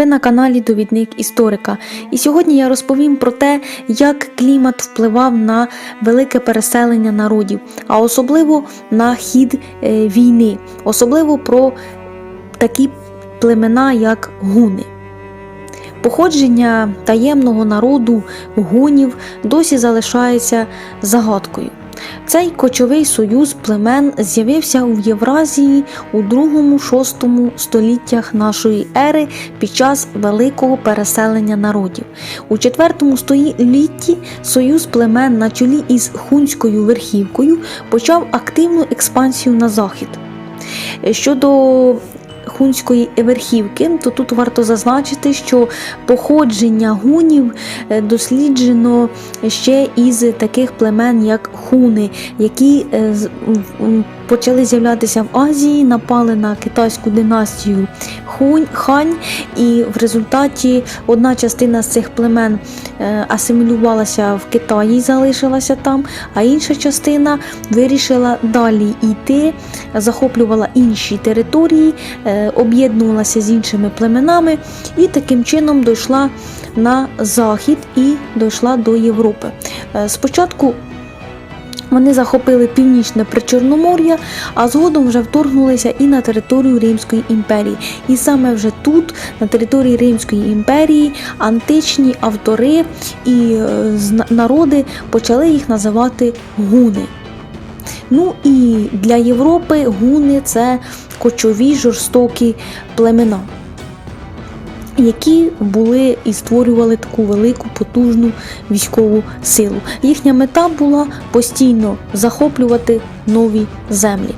Ви на каналі Довідник Історика. І сьогодні я розповім про те, як клімат впливав на велике переселення народів, а особливо на хід е, війни, особливо про такі племена, як гуни. Походження таємного народу гунів досі залишається загадкою. Цей кочовий союз племен з'явився у Євразії у 2-6 століттях нашої ери під час великого переселення народів. У 4 столітті союз племен на чолі із хунською верхівкою почав активну експансію на захід. Щодо хунської верхівки, то тут варто зазначити, що походження гунів е, досліджено ще із таких племен, як хуни, які е, почали з'являтися в Азії, напали на китайську династію Хань, і в результаті одна частина з цих племен е, асимілювалася в Китаї залишилася там, а інша частина вирішила далі йти, захоплювала інші території, е, об'єднувалася з іншими племенами і таким чином дійшла на захід і дійшла до Європи. Е, Спочатку вони захопили північне Причорномор'я, а згодом вже вторгнулися і на територію Римської імперії. І саме вже тут, на території Римської імперії, античні автори і е, народи почали їх називати гуни. Ну і для Європи гуни це кочові жорстокі племена, які були і створювали таку велику потужну військову силу. Їхня мета була постійно захоплювати нові землі.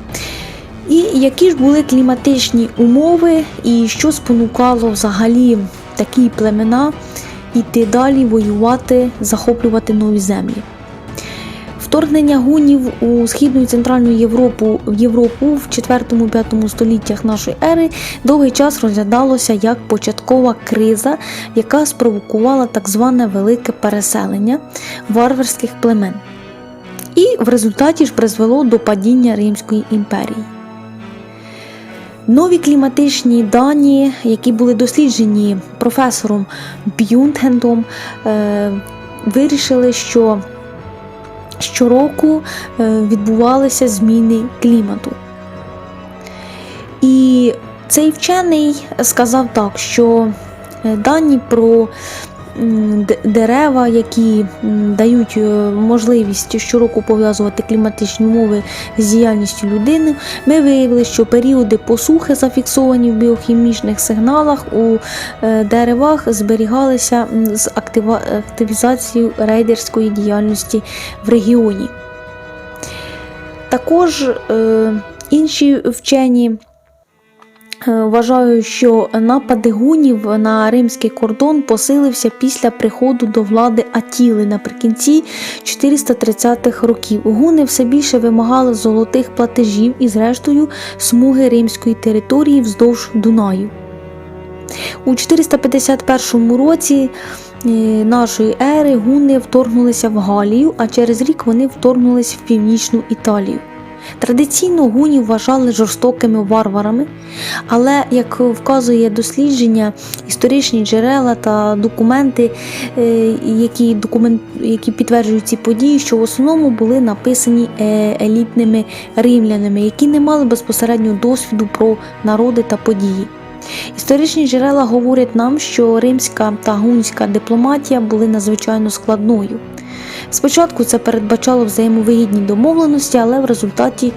І які ж були кліматичні умови, і що спонукало взагалі такі племена йти далі, воювати, захоплювати нові землі? Вторгнення гунів у східну і центральну Європу в Європу в 4-5 століттях нашої ери довгий час розглядалося як початкова криза, яка спровокувала так зване велике переселення варварських племен. І в результаті ж призвело до падіння Римської імперії. Нові кліматичні дані, які були досліджені професором Б'юнтгендом, е, вирішили, що щороку е, відбувалися зміни клімату. І цей вчений сказав так, що е, дані про дерева, які дають е, можливість щороку пов'язувати кліматичні умови з діяльністю людини, ми виявили, що періоди посухи, зафіксовані в біохімічних сигналах у е, деревах, зберігалися з активізацією рейдерської діяльності в регіоні. Також е, інші вчені е, вважають, що напади гунів на римський кордон посилився після приходу до влади Атіли наприкінці 430-х років. Гуни все більше вимагали золотих платежів і, зрештою, смуги римської території вздовж Дунаю. У 451 році е, нашої ери гуни вторгнулися в Галію, а через рік вони вторгнулися в північну Італію. Традиційно гунів вважали жорстокими варварами, але як вказує дослідження, історичні джерела та документи, е, які, документ, які підтверджують ці події, що в основному були написані е, елітними римлянами, які не мали безпосередньо досвіду про народи та події. Історичні джерела говорять нам, що римська та гунська дипломатія були надзвичайно складною. Спочатку це передбачало взаємовигідні домовленості, але в результаті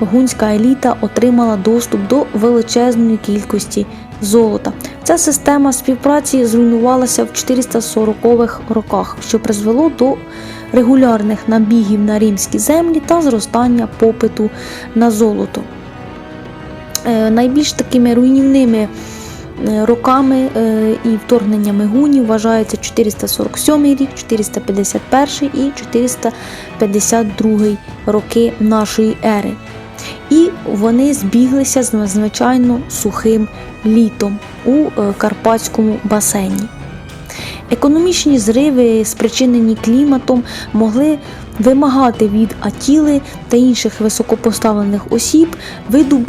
гунська еліта отримала доступ до величезної кількості золота. Ця система співпраці зруйнувалася в 440-х роках, що призвело до регулярних набігів на римські землі та зростання попиту на золото. Е, Найбільш такими руйнівними роками е, і вторгненнями гунів вважається 447 рік, 451 і 452 роки нашої ери. І вони збіглися з надзвичайно сухим літом у е, Карпатському басейні. Економічні зриви, спричинені кліматом, могли вимагати від Атіли та інших високопоставлених осіб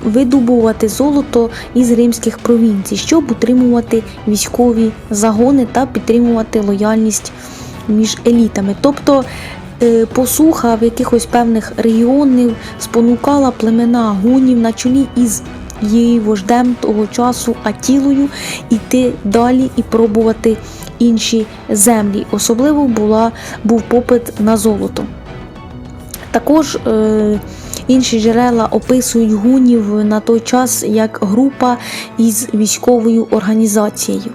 видобувати золото із римських провінцій, щоб утримувати військові загони та підтримувати лояльність між елітами. Тобто е, посуха в якихось певних регіонів спонукала племена гунів на чолі із її вождем того часу Атілою йти далі і пробувати інші землі. Особливо була, був попит на золото. Також е, інші джерела описують гунів на той час як група із військовою організацією.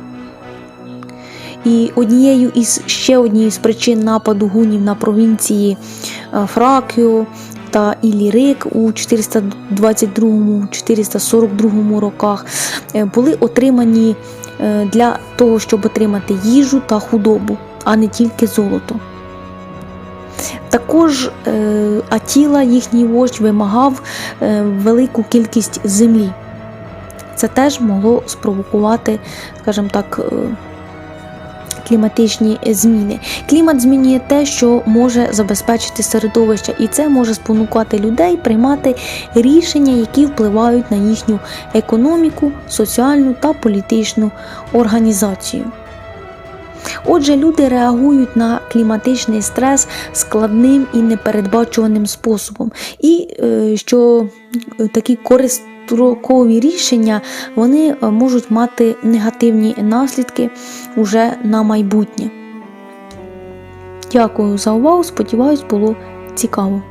І однією із ще однією з причин нападу гунів на провінції е, Фракіо та Ілірик у 422-442 роках е, були отримані для того, щоб отримати їжу та худобу, а не тільки золото. Також е, Атіла, їхній вождь, вимагав е, велику кількість землі. Це теж могло спровокувати, скажімо так, е, кліматичні зміни. Клімат змінює те, що може забезпечити середовище, і це може спонукати людей приймати рішення, які впливають на їхню економіку, соціальну та політичну організацію. Отже, люди реагують на кліматичний стрес складним і непередбачуваним способом. І е, що такі користрокові рішення вони е, можуть мати негативні наслідки уже на майбутнє. Дякую за увагу. Сподіваюсь, було цікаво.